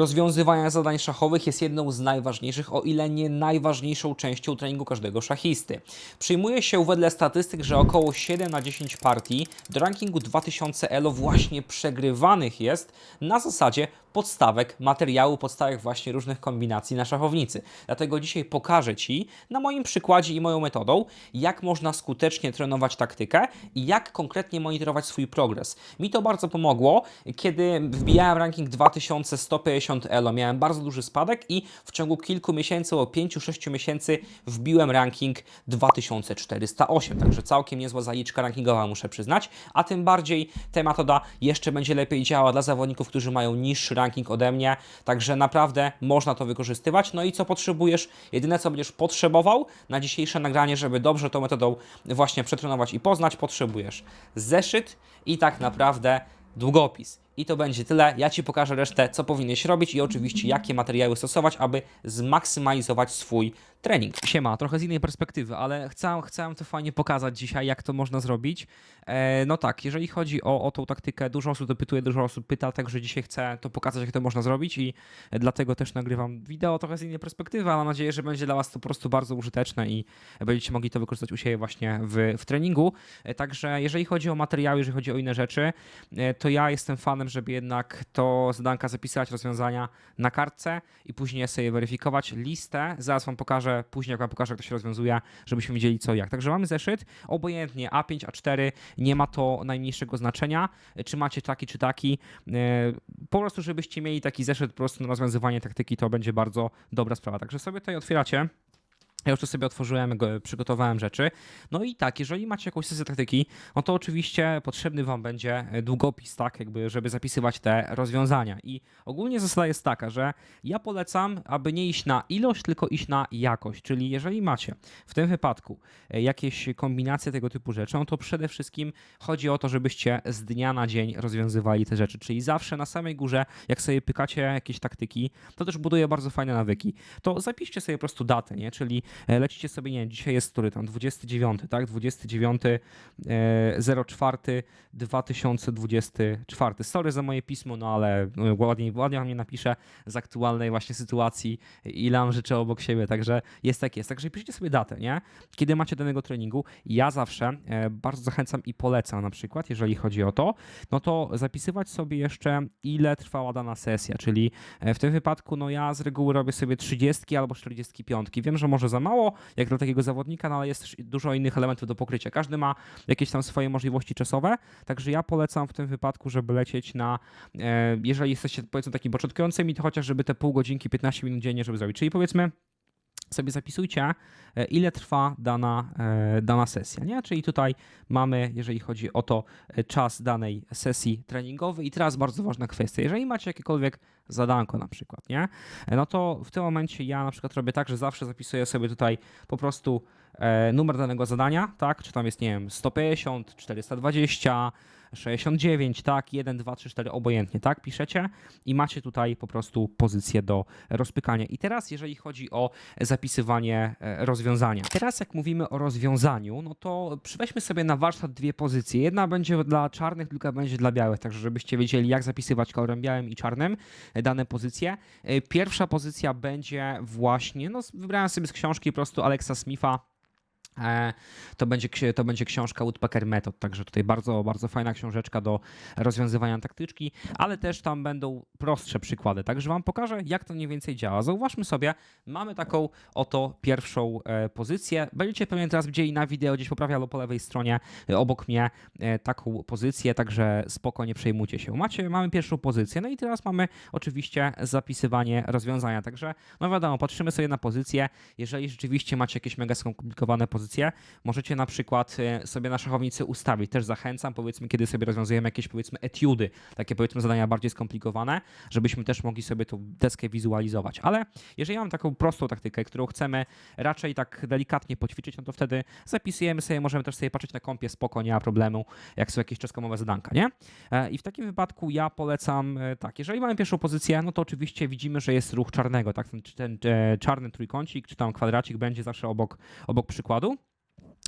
rozwiązywania zadań szachowych jest jedną z najważniejszych, o ile nie najważniejszą częścią treningu każdego szachisty. Przyjmuje się wedle statystyk, że około 7 na 10 partii do rankingu 2000 ELO właśnie przegrywanych jest na zasadzie podstawek materiału, podstawek właśnie różnych kombinacji na szachownicy. Dlatego dzisiaj pokażę Ci na moim przykładzie i moją metodą, jak można skutecznie trenować taktykę i jak konkretnie monitorować swój progres. Mi to bardzo pomogło, kiedy wbijałem ranking 2150 ELO. Miałem bardzo duży spadek i w ciągu kilku miesięcy, o 5-6 miesięcy wbiłem ranking 2408. Także całkiem niezła zaliczka rankingowa, muszę przyznać. A tym bardziej ta metoda jeszcze będzie lepiej działała dla zawodników, którzy mają niższy ranking ode mnie. Także naprawdę można to wykorzystywać. No i co potrzebujesz? Jedyne co będziesz potrzebował na dzisiejsze nagranie, żeby dobrze tą metodą właśnie przetrenować i poznać, potrzebujesz zeszyt i tak naprawdę długopis. I to będzie tyle. Ja Ci pokażę resztę, co powinieneś robić i oczywiście jakie materiały stosować, aby zmaksymalizować swój trening. Siema, trochę z innej perspektywy, ale chcę, chcę to fajnie pokazać dzisiaj, jak to można zrobić. E, no tak, jeżeli chodzi o, o tą taktykę, dużo osób dopytuje, dużo osób pyta, także dzisiaj chcę to pokazać, jak to można zrobić i dlatego też nagrywam wideo trochę z innej perspektywy, ale mam nadzieję, że będzie dla Was to po prostu bardzo użyteczne i będziecie mogli to wykorzystać u siebie właśnie w, w treningu. E, Także jeżeli chodzi o materiały, jeżeli chodzi o inne rzeczy, e, to ja jestem fanem, żeby jednak to zadanka zapisywać rozwiązania na kartce i później sobie weryfikować listę. Zaraz Wam pokażę, później jak Wam pokażę, jak to się rozwiązuje, żebyśmy wiedzieli co jak. Także mamy zeszyt, obojętnie A5, A4, nie ma to najmniejszego znaczenia, czy macie taki, czy taki. E, Po prostu, żebyście mieli taki zeszyt po prostu na rozwiązywanie taktyki, to będzie bardzo dobra sprawa. Także sobie tutaj otwieracie. Ja już to sobie otworzyłem, go- przygotowałem rzeczy. No i tak, jeżeli macie jakąś sesję taktyki, no to oczywiście potrzebny Wam będzie e, długopis, tak, jakby, żeby zapisywać te rozwiązania. I ogólnie zasada jest taka, że ja polecam, aby nie iść na ilość, tylko iść na jakość. Czyli jeżeli macie w tym wypadku e, jakieś kombinacje tego typu rzeczy, no to przede wszystkim chodzi o to, żebyście z dnia na dzień rozwiązywali te rzeczy. Czyli zawsze na samej górze, jak sobie pykacie jakieś taktyki, to też buduje bardzo fajne nawyki. To zapiszcie sobie po prostu datę, nie? Czyli lecicie sobie, nie wiem, dzisiaj jest który tam, 29, tak? 29 e, 04 2024. Sorry za moje pismo, no ale no, ładnie, ładnie wam nie napiszę z aktualnej właśnie sytuacji, ile mam rzeczy obok siebie, także jest tak jest. Także piszcie sobie datę, nie? Kiedy macie danego treningu. Ja zawsze e, bardzo zachęcam i polecam na przykład, jeżeli chodzi o to, no to zapisywać sobie jeszcze ile trwała dana sesja, czyli e, w tym wypadku no ja z reguły robię sobie 30 albo 45. Wiem, że może za mało, jak dla takiego zawodnika, no ale jest też dużo innych elementów do pokrycia. Każdy ma jakieś tam swoje możliwości czasowe, także ja polecam w tym wypadku, żeby lecieć na, e, jeżeli jesteście powiedzmy takim początkującymi, to chociaż żeby te pół godzinki, 15 minut dziennie, żeby zrobić. Czyli powiedzmy sobie zapisujcie, e, ile trwa dana, e, dana sesja, nie? Czyli tutaj mamy, jeżeli chodzi o to, czas danej sesji treningowej i teraz bardzo ważna kwestia, jeżeli macie jakiekolwiek zadanko na przykład, nie? E, No to w tym momencie ja na przykład robię tak, że zawsze zapisuję sobie tutaj po prostu numer danego zadania, tak? Czy tam jest, nie wiem, 150, 420, 69, tak, 1, 2, 3, 4, obojętnie, tak, piszecie i macie tutaj po prostu pozycję do rozpykania. I teraz, jeżeli chodzi o zapisywanie e, rozwiązania. Teraz, jak mówimy o rozwiązaniu, no to weźmy sobie na warsztat dwie pozycje. Jedna będzie dla czarnych, druga będzie dla białych, także żebyście wiedzieli, jak zapisywać kolorem białym i czarnym e, dane pozycje. E, Pierwsza pozycja będzie właśnie, no wybrałem sobie z książki po prostu Alexa Smitha, E, To będzie, to będzie książka Woodpecker Method, także tutaj bardzo, bardzo fajna książeczka do rozwiązywania taktyczki, ale też tam będą prostsze przykłady, także Wam pokażę, jak to mniej więcej działa. Zauważmy sobie, mamy taką oto pierwszą e, pozycję. Będziecie pewnie teraz widzieli na wideo gdzieś po prawej albo po lewej stronie e, obok mnie e, taką pozycję, także spokojnie przejmujcie się. Macie, mamy pierwszą pozycję, no i teraz mamy oczywiście zapisywanie rozwiązania, także no wiadomo, patrzymy sobie na pozycję, jeżeli rzeczywiście macie jakieś mega skomplikowane pozycje, możecie na przykład e, sobie na szachownicy ustawić. Też zachęcam, powiedzmy, kiedy sobie rozwiązujemy jakieś powiedzmy etiudy, takie powiedzmy zadania bardziej skomplikowane, żebyśmy też mogli sobie tą deskę wizualizować. Ale jeżeli mam taką prostą taktykę, którą chcemy raczej tak delikatnie poćwiczyć, no to wtedy zapisujemy sobie, możemy też sobie patrzeć na kompie spoko, nie ma problemu, jak są jakieś czeskomowe zadanka, nie? E, I w takim wypadku ja polecam e, tak, jeżeli mamy pierwszą pozycję, no to oczywiście widzimy, że jest ruch czarnego, tak? Ten, ten czarny trójkącik, czy tam kwadracik będzie zawsze obok, obok przykładu.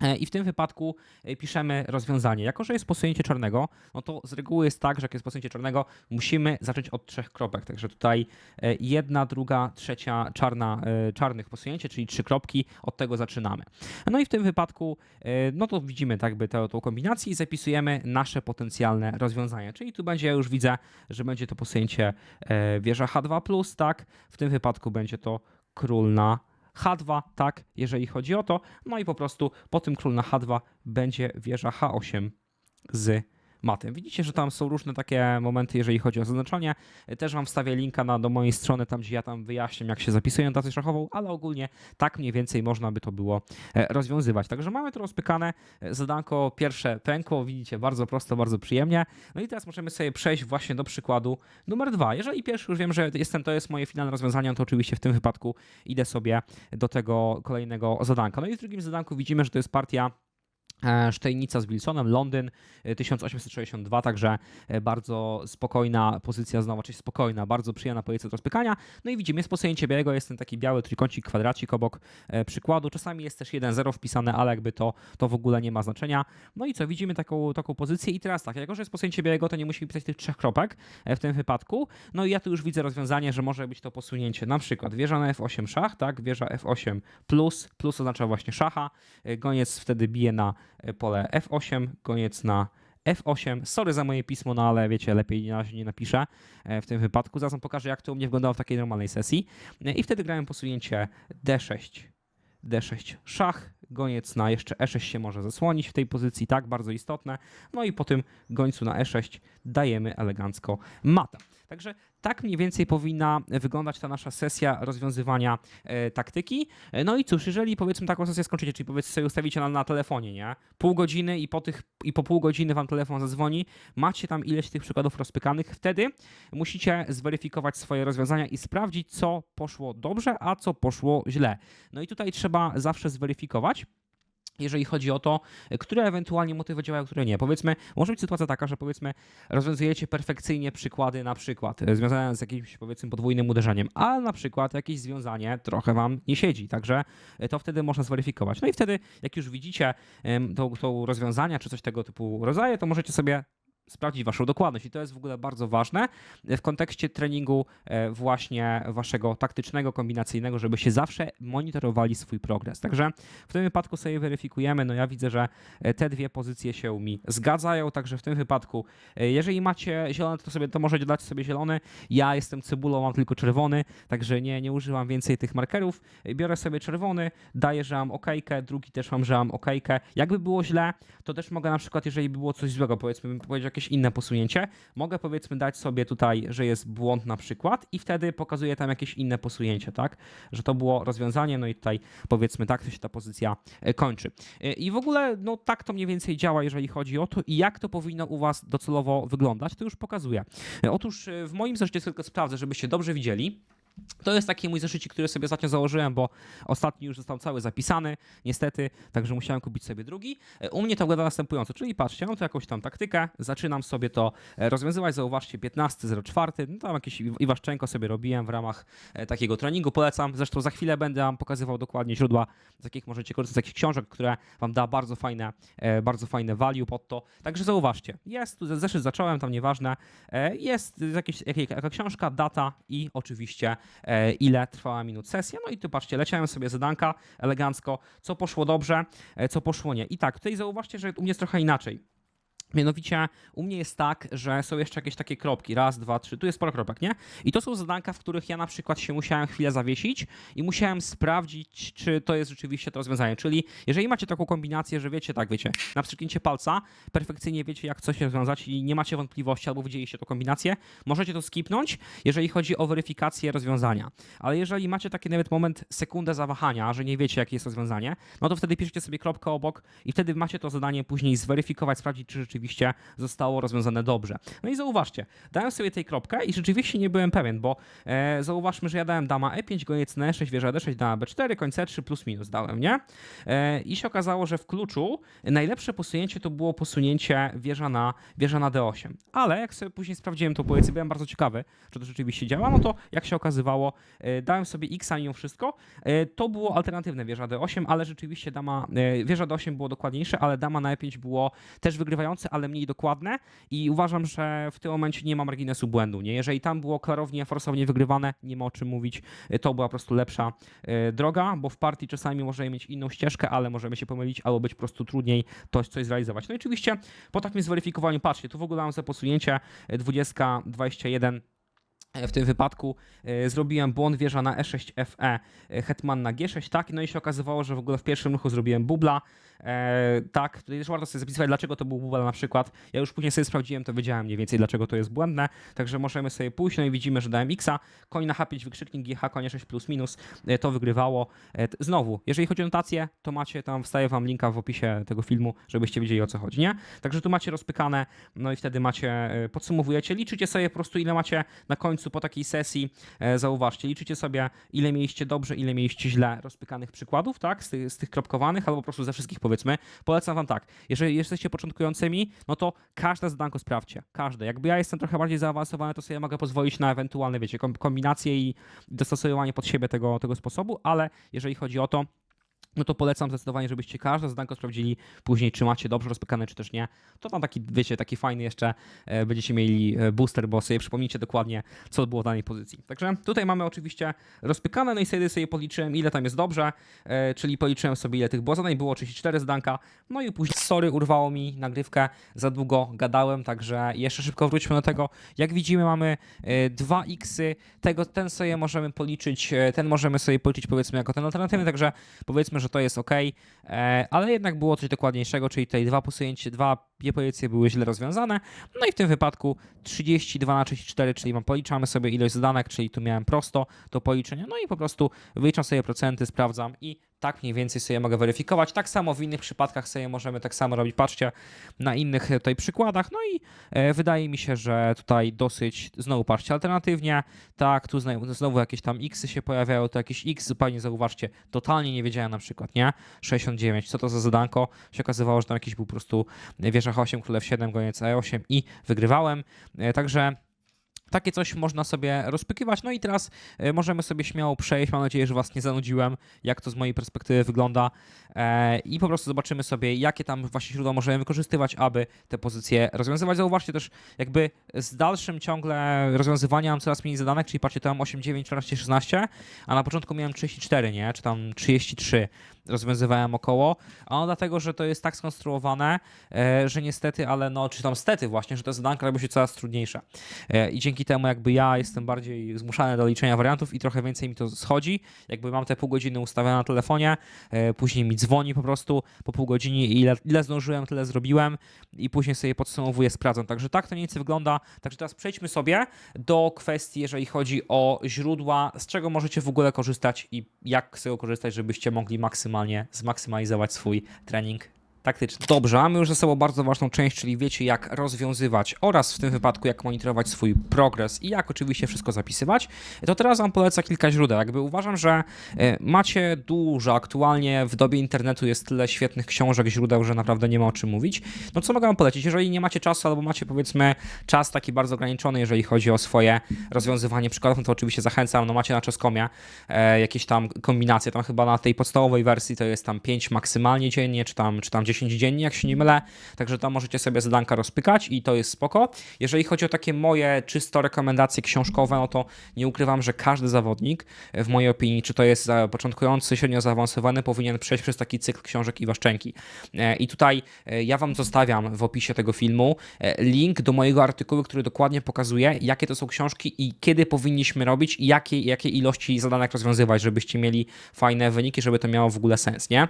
E, I w tym wypadku e, piszemy rozwiązanie. Jako, że jest posunięcie czarnego, no to z reguły jest tak, że jak jest posunięcie czarnego, musimy zacząć od trzech kropek. Także tutaj e, jedna, druga, trzecia czarna, czarnych posunięcie, czyli trzy kropki, od tego zaczynamy. No i w tym wypadku, no to widzimy tak by tę, kombinację i zapisujemy nasze potencjalne rozwiązanie. Czyli tu będzie, ja już widzę, że będzie to posunięcie wieża H2+, tak? W tym wypadku będzie to król na H2, tak, jeżeli chodzi o to. No i po prostu po tym król na H2 będzie wieża H8 z matem. Widzicie, że tam są różne takie momenty, jeżeli chodzi o zaznaczanie. Też wam wstawię linka na, do mojej strony, tam gdzie ja tam wyjaśniam, jak się zapisuje na tacę szachową, ale ogólnie tak mniej więcej można by to było e, rozwiązywać. Także mamy to rozpykane. Zadanko pierwsze pękło, widzicie, bardzo prosto, bardzo przyjemnie. No i teraz możemy sobie przejść właśnie do przykładu numer dwa. Jeżeli pierwszy już wiem, że jestem, to jest moje finalne rozwiązanie, to oczywiście w tym wypadku idę sobie do tego kolejnego zadanka. No i w drugim zadanku widzimy, że to jest partia Sztejnica z Wilsonem, Londyn e, 1862, także e, bardzo spokojna pozycja znowu, czyli spokojna, bardzo przyjemna pozycja do rozpykania. No i widzimy, jest posunięcie białego, jest ten taki biały trójkącik, kwadracik obok e, przykładu. Czasami jest też 1-0 wpisane, ale jakby to, to w ogóle nie ma znaczenia. No i co, widzimy taką, taką pozycję i teraz tak, jako że jest posunięcie białego, to nie musimy pisać tych trzech kropek e, w tym wypadku. No i ja tu już widzę rozwiązanie, że może być to posunięcie na przykład wieża na F8 szach, tak, wieża F8 plus, plus oznacza właśnie szacha, e, goniec wtedy bije na e, pole F8, goniec na F8. Sorry za moje pismo, no ale wiecie, lepiej na razie nie napiszę e, w tym wypadku. Zaraz pokażę, jak to u mnie wyglądało w takiej normalnej sesji. E, I wtedy grałem posunięcie D6, D6 szach, goniec na jeszcze E6 się może zasłonić w tej pozycji, tak, bardzo istotne. No i po tym gońcu na E6 dajemy elegancko mata. Także tak mniej więcej powinna wyglądać ta nasza sesja rozwiązywania e, taktyki. E, No i cóż, jeżeli powiedzmy taką sesję skończycie, czyli powiedzmy sobie ustawicie na, na telefonie, nie? Pół godziny i po, tych, i po pół godziny wam telefon zadzwoni, macie tam ileś tych przykładów rozpykanych, wtedy musicie zweryfikować swoje rozwiązania i sprawdzić, co poszło dobrze, a co poszło źle. No i tutaj trzeba zawsze zweryfikować, jeżeli chodzi o to, które ewentualnie motywy działają, które nie. Powiedzmy, może być sytuacja taka, że powiedzmy rozwiązujecie perfekcyjnie przykłady na przykład e, związane z jakimś powiedzmy podwójnym uderzeniem, a na przykład jakieś związanie trochę wam nie siedzi, także e, to wtedy można zweryfikować. No i wtedy, jak już widzicie to, to rozwiązania czy coś tego typu rodzaje, to możecie sobie sprawdzić waszą dokładność i to jest w ogóle bardzo ważne w kontekście treningu e, właśnie waszego taktycznego, kombinacyjnego, żebyście zawsze monitorowali swój progres. Także w tym wypadku sobie weryfikujemy, no ja widzę, że e, te dwie pozycje się mi zgadzają, także w tym wypadku, e, jeżeli macie zielony, to sobie to możecie dać sobie zielony. Ja jestem cebulą, mam tylko czerwony, także nie, nie używam więcej tych markerów. Biorę sobie czerwony, daję, że mam okejkę, drugi też mam, że mam okejkę. Jakby było źle, to też mogę na przykład, jeżeli by było coś złego, powiedzmy, bym powiedział jakieś inne posunięcie, mogę powiedzmy dać sobie tutaj, że jest błąd na przykład i wtedy pokazuję tam jakieś inne posunięcie, tak? Że to było rozwiązanie, no i tutaj powiedzmy tak, to się ta pozycja e, kończy. E, I w ogóle, no tak to mniej więcej działa, jeżeli chodzi o to i jak to powinno u Was docelowo wyglądać, to już pokazuję. E, Otóż w moim zeszycie tylko sprawdzę, żebyście dobrze widzieli. To jest taki mój zeszycik, który sobie ostatnio założyłem, bo ostatni już został cały zapisany, niestety, także musiałem kupić sobie drugi. E, U mnie to wygląda następująco, czyli patrzcie, mam tu jakąś tam taktykę, zaczynam sobie to e, rozwiązywać, zauważcie 15.04, no tam jakieś Iwaszczenko sobie robiłem w ramach e, takiego treningu, polecam, zresztą za chwilę będę wam pokazywał dokładnie źródła, z jakich możecie korzystać, z jakich książek, które wam da bardzo fajne, bardzo fajne value pod to, także zauważcie, jest tu zeszyt zacząłem, tam nieważne, jest jakieś, jaka, książka, data i oczywiście ile trwała minut sesja. No i tu patrzcie, leciałem sobie zadanka elegancko, co poszło dobrze, e, co poszło nie. I tak, tutaj zauważcie, że u mnie jest trochę inaczej. Mianowicie u mnie jest tak, że są jeszcze jakieś takie kropki. Raz, dwa, trzy. Tu jest sporo kropek, nie? I to są zadanka, w których ja na przykład się musiałem chwilę zawiesić i musiałem sprawdzić, czy to jest rzeczywiście to rozwiązanie. Czyli jeżeli macie taką kombinację, że wiecie, tak wiecie, na przykładzie palca, perfekcyjnie wiecie, jak coś rozwiązać i nie macie wątpliwości albo widzieliście tą kombinację, możecie to skipnąć, jeżeli chodzi o weryfikację rozwiązania. Ale jeżeli macie taki nawet moment, sekundę zawahania, że nie wiecie, jakie jest rozwiązanie, no to wtedy piszecie sobie kropkę obok i wtedy macie to zadanie później zweryfikować, sprawdzić, czy rzeczywiście rzeczywiście zostało rozwiązane dobrze. No i zauważcie, dałem sobie tej kropkę i rzeczywiście nie byłem pewien, bo e, zauważmy, że ja dałem dama E5, goniec na E6, wieża D6, dama B4, koń C3 plus minus dałem, nie? E, I się okazało, że w kluczu najlepsze posunięcie to było posunięcie wieża na, wieża na D8. Ale jak sobie później sprawdziłem to powiedzmy, byłem bardzo ciekawy, czy to rzeczywiście działa, no to jak się okazywało, e, dałem sobie X mimo wszystko. E, to było alternatywne wieża D8, ale rzeczywiście dama, e, wieża D8 było dokładniejsze, ale dama na E5 było też wygrywające, ale mniej dokładne i uważam, że w tym momencie nie ma marginesu błędu. Nie? Jeżeli tam było klarownie, forsownie wygrywane, nie ma o czym mówić, e, to była po prostu lepsza e, droga, bo w partii czasami możemy mieć inną ścieżkę, ale możemy się pomylić albo być po prostu trudniej to coś zrealizować. No i oczywiście po takim zweryfikowaniu, patrzcie, tu w ogóle mam za posunięcie e, 20, 21 w tym wypadku e, zrobiłem błąd wieża na E6 FE, e, hetman na G6, tak, no i się okazywało, że w ogóle w pierwszym ruchu zrobiłem bubla, e, tak, tutaj też warto sobie zapisywać, dlaczego to był bubel na przykład, ja już później sobie sprawdziłem, to wiedziałem mniej więcej, dlaczego to jest błędne, także możemy sobie pójść, no i widzimy, że dałem X, koń na H5, wykrzyknik GH, konie 6 plus minus, e, to wygrywało. E, Znowu, jeżeli chodzi o notację, to macie tam, wstaję wam linka w opisie tego filmu, żebyście wiedzieli o co chodzi, nie? Także tu macie rozpykane, no i wtedy macie, e, podsumowujecie, liczycie sobie po prostu ile macie na końcu po takiej sesji, e, zauważcie, liczycie sobie ile mieliście dobrze, ile mieliście źle rozpykanych przykładów, tak, z tych, z tych kropkowanych, albo po prostu ze wszystkich powiedzmy. Polecam wam tak, jeżeli jesteście początkującymi, no to każde zadanko sprawdźcie, każde. Jakby ja jestem trochę bardziej zaawansowany, to sobie mogę pozwolić na ewentualne, wiecie, kom- kombinacje i dostosowywanie pod siebie tego, tego sposobu, ale jeżeli chodzi o to, no to polecam zdecydowanie, żebyście każde zadanko sprawdzili później, czy macie dobrze rozpykane, czy też nie. To tam taki, wiecie, taki fajny jeszcze e, będziecie mieli e, booster, bo sobie przypomnijcie dokładnie, co było w danej pozycji. Także tutaj mamy oczywiście rozpykane, no i sobie, sobie policzyłem, ile tam jest dobrze, e, czyli policzyłem sobie, ile tych było zadań, było 34 zadanka, no i później, sorry, urwało mi nagrywkę, za długo gadałem, także jeszcze szybko wróćmy do tego. Jak widzimy, mamy dwa xy, tego, ten sobie możemy policzyć, ten możemy sobie policzyć powiedzmy jako ten alternatywny, także powiedzmy, że to jest ok, e, ale jednak było coś dokładniejszego, czyli tutaj dwa posunięcie, dwa pozycje były źle rozwiązane, no i w tym wypadku 32 na 34, czyli mam, policzamy sobie ilość zadanek, czyli tu miałem prosto do policzenia, no i po prostu wyliczam sobie procenty, sprawdzam i tak mniej więcej sobie mogę weryfikować. Tak samo w innych przypadkach sobie możemy tak samo robić. Patrzcie na innych e, tutaj przykładach. No i e, wydaje mi się, że tutaj dosyć, znowu patrzcie alternatywnie, tak, tu znowu, jakieś tam xy się pojawiają, to jakieś x, zupełnie zauważcie, totalnie nie wiedziałem na przykład, nie? 69, co to za zadanko? Się okazywało, że tam jakiś był po prostu wieża 8, królew 7, goniec e8 i wygrywałem. E, Także takie coś można sobie rozpykiwać. No i teraz e, możemy sobie śmiało przejść. Mam nadzieję, że Was nie zanudziłem, jak to z mojej perspektywy wygląda. E, I po prostu zobaczymy sobie, jakie tam właśnie źródła możemy wykorzystywać, aby te pozycje rozwiązywać. Zauważcie też, jakby z dalszym ciągle rozwiązywania mam coraz mniej zadanek, czyli patrzcie, to mam 8, 9, 14, 16, a na początku miałem 34, nie? Czy tam 33 rozwiązywałem około. A no dlatego, że to jest tak skonstruowane, e, że niestety, ale no, czy tam stety właśnie, że te zadanka robią się coraz trudniejsze. E, I dzięki temu jakby ja jestem bardziej zmuszany do liczenia wariantów i trochę więcej mi to schodzi. Jakby mam te pół godziny ustawione na telefonie, e, później mi dzwoni po prostu po pół godzinie i ile, ile zdążyłem, tyle zrobiłem i później sobie podsumowuję, sprawdzam. Także tak to mniej więcej wygląda. Także teraz przejdźmy sobie do kwestii, jeżeli chodzi o źródła, z czego możecie w ogóle korzystać i jak z tego korzystać, żebyście mogli maksymalnie zmaksymalizować swój trening taktyczny. Dobrze, mamy już ze sobą bardzo ważną część, czyli wiecie jak rozwiązywać oraz w tym wypadku jak monitorować swój progres i jak oczywiście wszystko zapisywać. To teraz Wam polecę kilka źródeł. Jakby uważam, że e, macie dużo, aktualnie w dobie internetu jest tyle świetnych książek, źródeł, że naprawdę nie ma o czym mówić. No co mogę Wam polecić? Jeżeli nie macie czasu albo macie powiedzmy czas taki bardzo ograniczony, jeżeli chodzi o swoje rozwiązywanie przykładów, no to oczywiście zachęcam, no macie na Czeskomie e, jakieś tam kombinacje, tam chyba na tej podstawowej wersji to jest tam 5 maksymalnie dziennie, czy tam, czy tam 10 dziennie, jak się nie mylę, także tam możecie sobie zadanka rozpykać i to jest spoko. Jeżeli chodzi o takie moje czysto rekomendacje książkowe, no to nie ukrywam, że każdy zawodnik, e, w mojej opinii, czy to jest początkujący, średnio zaawansowany, powinien przejść przez taki cykl książek Iwaszczenki. E, I tutaj e, ja Wam zostawiam w opisie tego filmu link do mojego artykułu, który dokładnie pokazuje, jakie to są książki i kiedy powinniśmy robić i jakie, jakie ilości zadanek rozwiązywać, żebyście mieli fajne wyniki, żeby to miało w ogóle sens, nie?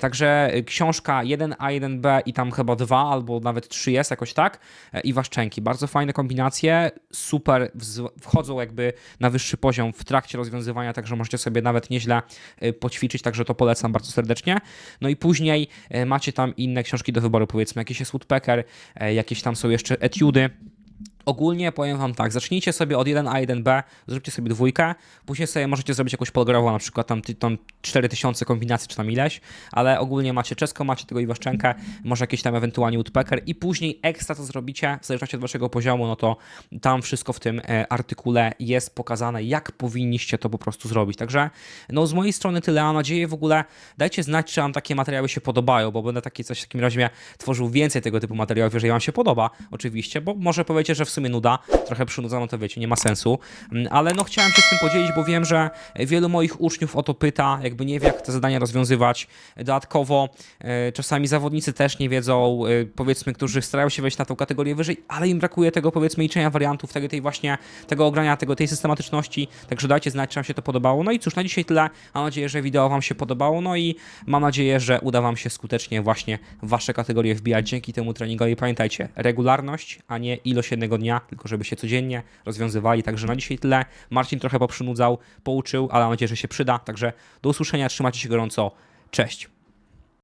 Także książka 1 1A, 1B i tam chyba 2 albo nawet 3 jest jakoś tak e, i waszczenki. Bardzo fajne kombinacje, super wchodzą jakby na wyższy poziom w trakcie rozwiązywania, także możecie sobie nawet nieźle e, poćwiczyć, także to polecam bardzo serdecznie. No i później e, macie tam inne książki do wyboru, powiedzmy jakieś jest Woodpecker, jakieś tam są jeszcze etiudy, Ogólnie powiem Wam tak, zacznijcie sobie od 1A, 1B, zróbcie sobie dwójkę, później sobie możecie zrobić jakąś polgrową, na przykład tam, tam 4000 kombinacji czy tam ileś, ale ogólnie macie czesko, macie tego Iwaszczenkę, może jakiś tam ewentualnie Woodpecker i później ekstra co zrobicie, w zależności od Waszego poziomu, no to tam wszystko w tym e, artykule jest pokazane, jak powinniście to po prostu zrobić. Także no z mojej strony tyle, mam nadzieję w ogóle, dajcie znać, czy Wam takie materiały się podobają, bo będę takie coś w takim razie tworzył więcej tego typu materiałów, jeżeli Wam się podoba, oczywiście, bo może powiecie, że w sumie nuda, trochę przynudzono, to wiecie, nie ma sensu, Mm, ale no chciałem się z tym podzielić, bo wiem, że wielu moich uczniów o to pyta, jakby nie wie, jak te zadania rozwiązywać. Dodatkowo e, czasami zawodnicy też nie wiedzą, e, powiedzmy, którzy starają się wejść na tą kategorię wyżej, ale im brakuje tego, powiedzmy, liczenia wariantów, tego, tej właśnie, tego ogrania, tego, tej systematyczności, także dajcie znać, czy Wam się to podobało. No i cóż, na dzisiaj tyle. Mam nadzieję, że wideo Wam się podobało, no i mam nadzieję, że uda Wam się skutecznie właśnie Wasze kategorie wbijać dzięki temu treningowi. Pamiętajcie, regularność, a nie ilość jednego dnia, tylko żeby się codziennie rozwiązywali. Także na dzisiaj tyle. Marcin trochę poprzynudzał, pouczył, ale mam nadzieję, że się przyda. Także do usłyszenia, trzymajcie się gorąco. Cześć.